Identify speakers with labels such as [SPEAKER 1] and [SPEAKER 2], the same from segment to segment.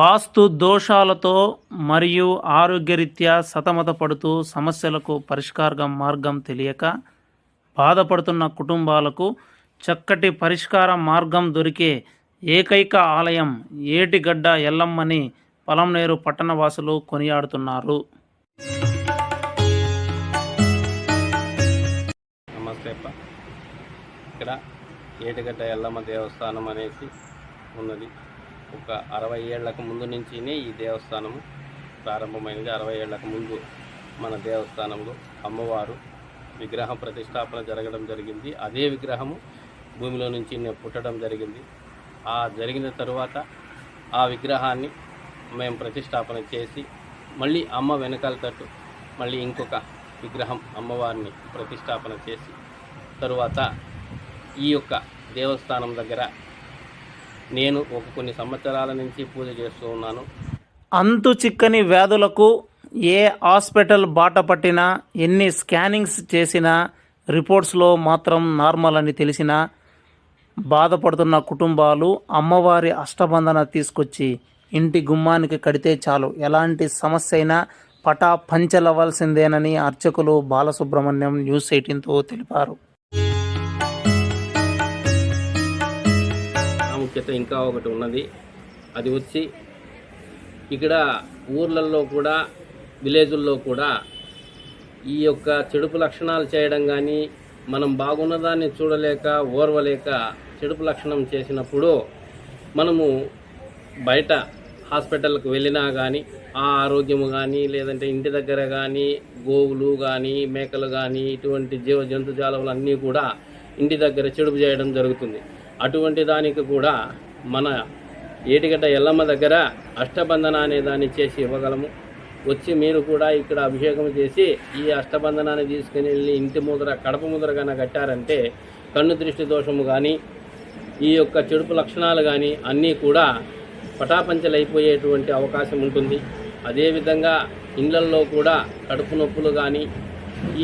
[SPEAKER 1] వాస్తు దోషాలతో మరియు ఆరోగ్యరీత్యా సతమతపడుతూ సమస్యలకు పరిష్కార మార్గం తెలియక బాధపడుతున్న కుటుంబాలకు చక్కటి పరిష్కార మార్గం దొరికే ఏకైక ఆలయం ఏటిగడ్డ ఎల్లమ్మని పొలంనేరు పట్టణవాసులు కొనియాడుతున్నారు.
[SPEAKER 2] నమస్తే అప్ప. ఇక్కడ ఏటిగడ్డ ఎల్లమ్మ దేవస్థానం అనేసి ఉన్నది. ఒక అరవై ఏళ్ళకు ముందు నుంచినే ఈ దేవస్థానము ప్రారంభమైనది. అరవై ఏళ్ళకు ముందు మన దేవస్థానంలో అమ్మవారు విగ్రహం ప్రతిష్టాపన జరగడం జరిగింది. అదే విగ్రహము భూమిలో నుంచి పుట్టడం జరిగింది. ఆ జరిగిన తరువాత ఆ విగ్రహాన్ని మేము ప్రతిష్టాపన చేసి మళ్ళీ అమ్మ వెనకాల తట్టు మళ్ళీ ఇంకొక విగ్రహం అమ్మవారిని ప్రతిష్టాపన చేసి తరువాత ఈ యొక్క దేవస్థానం దగ్గర నేను ఒక కొన్ని సంవత్సరాల నుంచి పూజ చేస్తూ ఉన్నాను.
[SPEAKER 1] అంతు చిక్కని వ్యాధులకు ఏ హాస్పిటల్ బాట పట్టినా ఎన్ని స్కానింగ్స్ చేసినా రిపోర్ట్స్లో మాత్రం నార్మల్ అని తెలిసినా బాధపడుతున్న కుటుంబాలు అమ్మవారి అష్టబంధన తీసుకొచ్చి ఇంటి గుమ్మానికి కడితే చాలు. ఎలాంటి సమస్య అయినా పటా పంచలవ్వాల్సిందేనని అర్చకులు బాలసుబ్రహ్మణ్యం న్యూస్ ఎయిటీన్తో తెలిపారు.
[SPEAKER 2] ప్రాముఖ్యత ఇంకా ఒకటి ఉన్నది. అది వచ్చి ఇక్కడ ఊర్లలో కూడా విలేజుల్లో కూడా ఈ యొక్క చెడుపు లక్షణాలు చేయడం కానీ మనం బాగున్నదాన్ని చూడలేక ఓర్వలేక చెడుపు లక్షణం చేసినప్పుడు మనము బయట హాస్పిటల్కి వెళ్ళినా కానీ ఆ ఆరోగ్యము కానీ లేదంటే ఇంటి దగ్గర కానీ గోవులు కానీ మేకలు కానీ ఇటువంటి జీవ జంతుజాలములన్నీ కూడా ఇంటి దగ్గర చెడుపు చేయడం జరుగుతుంది. అటువంటి దానికి కూడా మన ఏటిగడ్డ ఎల్లమ్మ దగ్గర అష్టబంధన అనే దాన్ని చేసి ఇవ్వగలము. వచ్చి మీరు కూడా ఇక్కడ అభిషేకం చేసి ఈ అష్టబంధనాన్ని తీసుకుని వెళ్ళి ఇంటి ముద్ర కడప ముద్ర కన్నా కట్టారంటే కన్ను దృష్టి దోషము కానీ ఈ యొక్క చెడుపు లక్షణాలు కానీ అన్నీ కూడా పటాపంచలైపోయేటువంటి అవకాశం ఉంటుంది. అదేవిధంగా ఇండ్లల్లో కూడా కడుపు నొప్పులు కానీ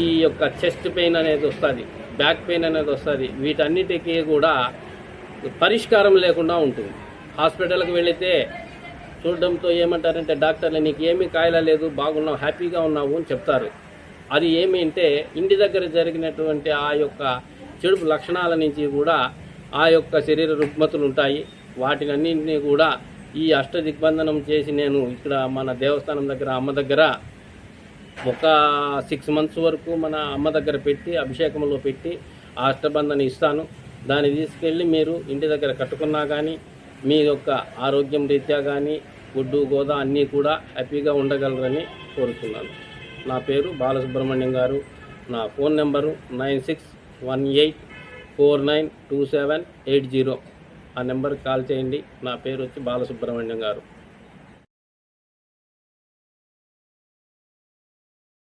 [SPEAKER 2] ఈ యొక్క చెస్ట్ పెయిన్ అనేది వస్తుంది బ్యాక్ పెయిన్ అనేది వస్తుంది వీటన్నిటికీ కూడా పరిష్కారం లేకుండా ఉంటుంది. హాస్పిటల్కి వెళితే చూడడంతో ఏమంటారంటే డాక్టర్లు నీకు ఏమీ కాయల లేదు బాగున్నావు హ్యాపీగా ఉన్నావు అని చెప్తారు. అది ఏమి అంటే ఇంటి దగ్గర జరిగినటువంటి ఆ యొక్క చెడుపు లక్షణాల నుంచి కూడా ఆ యొక్క శరీర రుగ్మతులు ఉంటాయి. వాటినన్నింటినీ కూడా ఈ అష్ట దిగ్బంధనం చేసి నేను ఇక్కడ మన దేవస్థానం దగ్గర అమ్మ దగ్గర ఒక సిక్స్ మంత్స్ వరకు మన అమ్మ దగ్గర పెట్టి అభిషేకంలో పెట్టి ఆ అష్టబంధన ఇస్తాను. దాన్ని తీసుకెళ్ళి మీరు ఇంటి దగ్గర కట్టుకున్నా కానీ మీ యొక్క ఆరోగ్యం రీత్యా కానీ గుడ్డు గోదా అన్నీ కూడా హ్యాపీగా ఉండగలరని కోరుతున్నాను. నా పేరు బాలసుబ్రహ్మణ్యం గారు. నా phone number nine six one eight four nine two seven eight zero. ఆ నెంబర్కి కాల్ చేయండి. నా పేరు వచ్చి బాలసుబ్రహ్మణ్యం గారు.